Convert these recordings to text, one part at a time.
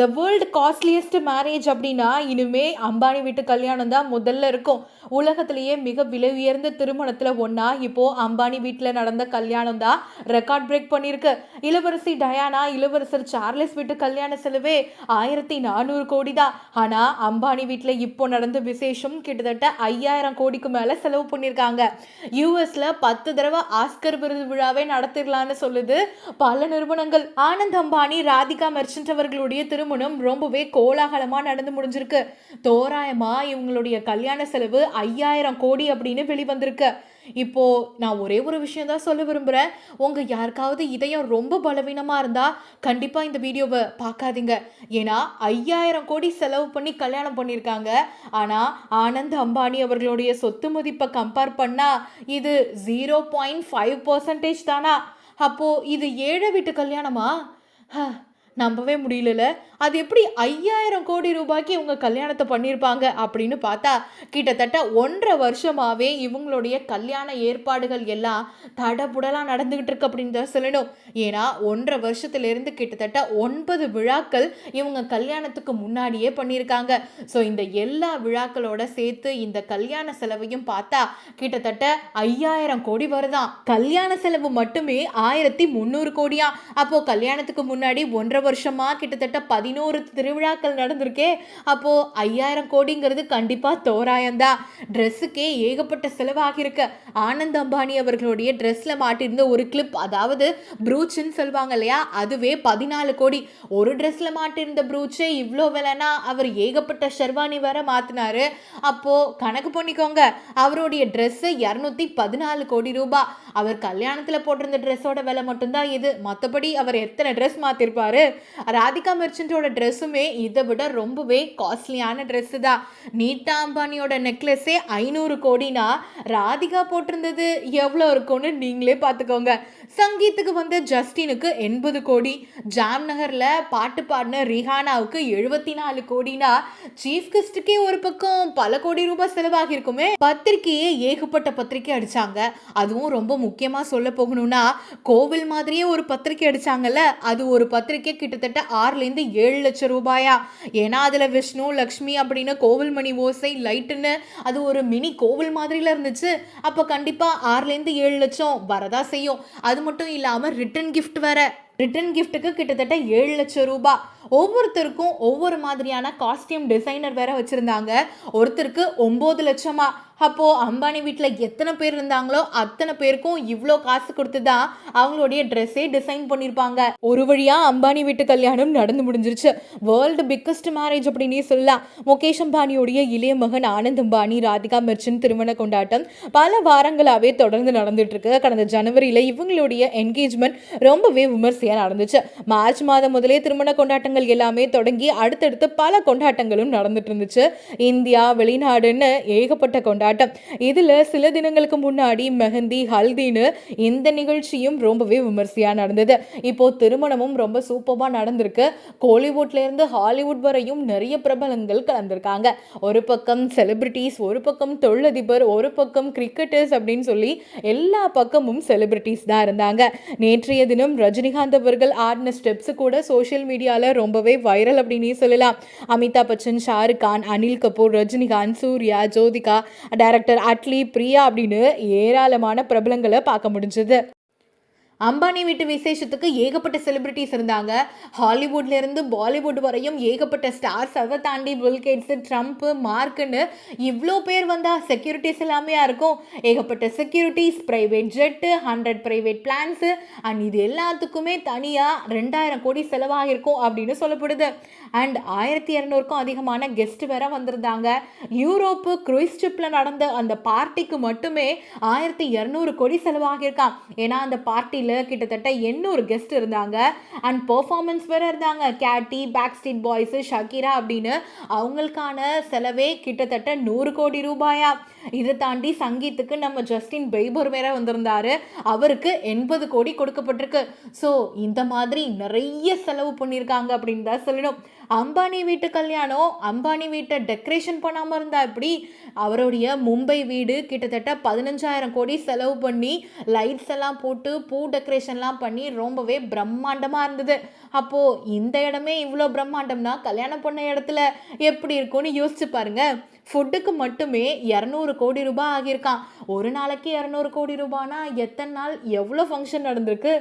The world costliest marriage அப்படின்னா இனிமே அம்பானி வீட்டு கல்யாணம் தான் முதல்ல இருக்கும். உலகத்திலேயே மிக விலை உயர்ந்த திருமணத்தில் ஒன்றா இப்போ அம்பானி வீட்டில் நடந்த கல்யாணம் தான் ரெக்கார்ட் பிரேக் பண்ணியிருக்கு இளவரசி டயானா இளவரசர் சார்லஸ் வீட்டு கல்யாண செலவே ஆயிரத்தி நானூறு கோடி தான். ஆனால் அம்பானி வீட்டில் இப்போ நடந்த விசேஷம் கிட்டத்தட்ட ஐயாயிரம் கோடிக்கு மேலே செலவு பண்ணியிருக்காங்க யூஎஸில் பத்து தடவை ஆஸ்கர் விருது விழாவே நடத்திடலான்னு சொல்லுது பல நிறுவனங்கள். ஆனந்த் அம்பானி ராதிகா மெர்ச்சன்ட் அவர்களுடைய திருமணம் ரொம்பவே கோலாகலமாக நடந்து முடிஞ்சிருக்கு. தோராயமாக இவங்களுடைய கல்யாண செலவு ஐயாயிரம் கோடி அப்படின்னு வெளிவந்திருக்கு. இப்போ நான் ஒரே ஒரு விஷயம் தான் சொல்ல விரும்புகிறேன் உங்கள் யாருக்காவது இதயம் ரொம்ப பலவீனமாக இருந்தால் கண்டிப்பாக இந்த வீடியோவை பார்க்காதீங்க. ஏன்னா ஐயாயிரம் கோடி செலவு பண்ணி கல்யாணம் பண்ணியிருக்காங்க ஆனால் ஆனந்த் அம்பானி அவர்களுடைய சொத்து மதிப்பை கம்பேர் பண்ணால் இது ஜீரோ பாயிண்ட் ஃபைவ் பர்சன்டேஜ் தானா? அப்போது இது ஏழை வீட்டு கல்யாணமா? ஹ, நம்பவே முடியல அது எப்படி ஐயாயிரம் கோடி ரூபாய்க்கு இவங்க கல்யாணத்தை பண்ணியிருப்பாங்க அப்படின்னு பார்த்தா கிட்டத்தட்ட ஒன்றரை வருஷமாகவே இவங்களுடைய கல்யாண ஏற்பாடுகள் எல்லாம் தடபுடலாக நடந்துக்கிட்டு இருக்கு அப்படின்னு தான் சொல்லணும். ஏன்னா ஒன்றரை வருஷத்துலேருந்து கிட்டத்தட்ட ஒன்பது விழாக்கள் இவங்க கல்யாணத்துக்கு முன்னாடியே பண்ணியிருக்காங்க ஸோ இந்த எல்லா விழாக்களோட சேர்த்து இந்த கல்யாண செலவையும் பார்த்தா கிட்டத்தட்ட ஐயாயிரம் கோடி வருதான். கல்யாண செலவு மட்டுமே ஆயிரத்தி முந்நூறு கோடியா? அப்போ கல்யாணத்துக்கு முன்னாடி ஒன்றரை வருஷமா கிட்டத்தட்ட பதினோரு திருவிழாக்கள் நடந்திருக்கே. அப்போது ஐயாயிரம் கோடிங்கிறது கண்டிப்பாக தோராயம்தான் ட்ரெஸ்ஸுக்கே ஏகப்பட்ட செலவாகியிருக்கு. ஆனந்த் அம்பானி அவர்களுடைய ட்ரெஸ்ஸில் மாட்டியிருந்த ஒரு கிளிப் அதாவது ப்ரூச்சுன்னு சொல்லுவாங்க இல்லையா? அதுவே பதினாலு கோடி. ஒரு ட்ரெஸ்ஸில் மாட்டியிருந்த ப்ரூச்சே இவ்வளோ விலைனா அவர் ஏகப்பட்ட ஷெர்வானி வேற மாற்றினாரு அப்போது கணக்கு பண்ணிக்கோங்க. அவருடைய ட்ரெஸ்ஸு இரநூத்தி பதினாலு கோடி ரூபாய் அவர் கல்யாணத்தில் போட்டிருந்த ட்ரெஸ்ஸோட விலை மட்டும்தான் இது. மற்றபடி அவர் எத்தனை ட்ரெஸ் மாற்றிருப்பாரு ராதிகா மெர்ச்சன்ட்டோட ட்ரெஸ்ஸுமே இதை விட ரொம்பவே காஸ்ட்லியான ட்ரெஸ்ஸு தான் நீட்டா அம்பானியோட நெக்லஸே ஐநூறு கோடினா ராதிகா போட்டிருந்தது எவ்வளோ இருக்கும்னு நீங்களே பார்த்துக்கோங்க சங்கீத்துக்கு வந்து ஜஸ்டினுக்கு எண்பது கோடி. ஜாம் நகரில் பாட்டு பாடின ரிஹானாவுக்கு எழுபத்தி நாலு கோடினா சீஃப் கெஸ்ட்டுக்கே ஒரு பக்கம் பல கோடி ரூபாய் செலவாகிருக்குமே பத்திரிக்கையே ஏகப்பட்ட பத்திரிக்கை அடித்தாங்க அதுவும் ரொம்ப முக்கியமாக சொல்ல போகணும்னா கோவில் மாதிரியே ஒரு பத்திரிக்கை அடித்தாங்கல்ல அது ஒரு பத்திரிக்கை கிட்டத்தட்ட ஆறுலேருந்து ஏழு லட்சம் ரூபாயா? ஏன்னா அதில் விஷ்ணு லக்ஷ்மி அப்படின்னு கோவில் மணி ஓசை லைட்டுன்னு அது ஒரு மினி கோவில் மாதிரியில் இருந்துச்சு. அப்போ கண்டிப்பாக ஆறுலேருந்து ஏழு லட்சம் வரதா செய்யும். அது மட்டும் இல்லாமல் ரிட்டன் கிஃப்ட் வேற. ரிட்டன் கிஃப்ட்டுக்கு கிட்டத்தட்ட ஏழு லட்சம் ரூபாய் ஒவ்வொருத்தருக்கும் ஒவ்வொரு மாதிரியான காஸ்டியூம் டிசைனர் வேற வச்சுருந்தாங்க. ஒருத்தருக்கு ஒம்பது லட்சமா. அப்போது அம்பானி வீட்டில் எத்தனை பேர் இருந்தாங்களோ அத்தனை பேருக்கும் இவ்வளோ காசு கொடுத்து தான் அவங்களுடைய ட்ரெஸ்ஸே டிசைன் பண்ணியிருப்பாங்க ஒரு வழியாக அம்பானி வீட்டு கல்யாணம் நடந்து முடிஞ்சிருச்சு. வேர்ல்டு பிக்கஸ்ட் மேரேஜ் அப்படின்னே சொல்லலாம். முகேஷ் அம்பானியுடைய இளைய மகன் ஆனந்த் அம்பானி ராதிகா மெர்ச்சன் திருமண கொண்டாட்டம் பல வாரங்களாகவே தொடர்ந்து நடந்துட்டு இருக்கு கடந்த ஜனவரியில் இவங்களுடைய என்கேஜ்மெண்ட் ரொம்பவே விமர்சையாக நடந்துச்சு. மார்ச் மாதம் முதலே திருமண கொண்டாட்டங்கள் எல்லாமே தொடங்கி அடுத்தடுத்து பல கொண்டாட்டங்களும் நடந்துட்டு இருந்துச்சு இந்தியா வெளிநாடுன்னு ஏகப்பட்ட கொண்டாட்டம். இதில் சில தினங்களுக்கு முன்னாடி மெஹந்தி ஹல்தின்னு இந்த நிகழ்ச்சியும் ரொம்பவே விமர்சையாக நடந்தது. இப்போ திருமணமும் ரொம்ப சூப்பராக நடந்திருக்கு. கோலிவுட்ல இருந்து ஹாலிவுட் வரையும் நிறைய பிரபலங்கள் கலந்திருக்காங்க. ஒரு பக்கம் செலிபிரிட்டிஸ் ஒரு பக்கம் தொழிலதிபர் ஒரு பக்கம் கிரிக்கெட்டர்ஸ் அப்படின்னு சொல்லி எல்லா பக்கமும் செலிபிரிட்டிஸ் தான் இருந்தாங்க. நேற்றைய தினம் ரஜினிகாந்த் அவர்கள் ஆடின ஸ்டெப்ஸ் கூட சோஷியல் மீடியாவில் ரொம்பவே வைரல் அப்படின்னே சொல்லலாம். அமிதாப் பச்சன் ஷாருக் கான் அனில் கபூர் ரஜினிகாந்த் சூர்யா ஜோதிகா டைரக்டர் அட்லி பிரியா அப்படின்னு ஏராளமான பிரபலங்களை பார்க்க முடிஞ்சது. அம்பானி வீட்டு விசேஷத்துக்கு ஏகப்பட்ட செலிபிரிட்டிஸ் இருந்தாங்க. ஹாலிவுட்லேருந்து பாலிவுட் வரையும் ஏகப்பட்ட ஸ்டார்ஸ் அதை தாண்டி பில்கேட்ஸு ட்ரம்ப்பு மார்க்குன்னு இவ்வளோ பேர் வந்தால் செக்யூரிட்டிஸ் எல்லாமே இருக்கும். ஏகப்பட்ட securities private jet hundred private plans and இது எல்லாத்துக்குமே தனியாக ரெண்டாயிரம் கோடி செலவாகிருக்கும் அப்படின்னு சொல்லப்படுது. அண்ட் ஆயிரத்தி இரநூறுக்கும் அதிகமான கெஸ்ட் வேற வந்திருந்தாங்க. யூரோப்பு க்ரூஸ் ட்ரிப்பில் நடந்த அந்த பார்ட்டிக்கு மட்டுமே ஆயிரத்தி இரநூறு கோடி செலவாகியிருக்கான் ஏன்னா அந்த பார்ட்டி பார்ட்டியில் கிட்டத்தட்ட எண்ணூறு கெஸ்ட் இருந்தாங்க. அண்ட் பர்ஃபார்மன்ஸ் வேறு இருந்தாங்க. Katy Backstreet Boys Shakira அப்படின்னு அவங்களுக்கான செலவே கிட்டத்தட்ட நூறு கோடி ரூபாயா. இதை தாண்டி சங்கீத்துக்கு நம்ம ஜஸ்டின் பெய்பர் வேற வந்திருந்தாரு. அவருக்கு எண்பது கோடி கொடுக்கப்பட்டிருக்கு. ஸோ இந்த மாதிரி நிறைய செலவு பண்ணியிருக்காங்க அப்படின்னு தான் சொல்லணும். அம்பானி வீட்டு கல்யாணம் அம்பானி வீட்டை டெக்கரேஷன் பண்ணாமல் இருந்தா எப்படி? அவருடைய மும்பை வீடு கிட்டத்தட்ட பதினஞ்சாயிரம் கோடி செலவு பண்ணி லைட்ஸ் எல்லாம் போட்டு பூ டெக்கரேஷன்லாம் பண்ணி ரொம்பவே பிரம்மாண்டமாக இருந்தது. அப்போது இந்த இடமே இவ்வளோ பிரம்மாண்டம்னா கல்யாணம் பண்ண இடத்துல எப்படி இருக்கும்னு யோசிச்சு பாருங்கள் ஃபுட்டுக்கு மட்டுமே இரநூறு கோடி ரூபாய் ஆகியிருக்கான். ஒரு நாளைக்கு இரநூறு கோடி ரூபானா எத்தனை நாள்? எவ்வளோ ஃபங்க்ஷன் நடந்திருக்கு?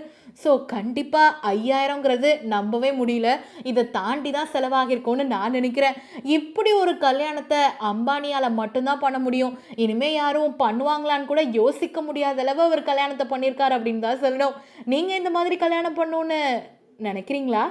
ஸோ கண்டிப்பாக ஐயாயிரங்கிறது நம்பவே முடியல. இதை தாண்டி தான் செலவாகியிருக்கும்னு நான் நினைக்கிறேன். இப்படி ஒரு கல்யாணத்தை அம்பானியால் மட்டும்தான் பண்ண முடியும். இனிமேல் யாரும் பண்ணுவாங்களான்னு கூட யோசிக்க முடியாத அளவு அவர் கல்யாணத்தை பண்ணியிருக்காரு அப்படின்னு தான் சொல்லணும். நீங்கள் இந்த மாதிரி கல்யாணம் பண்ணணுன்னு நினைக்கிறீங்களா?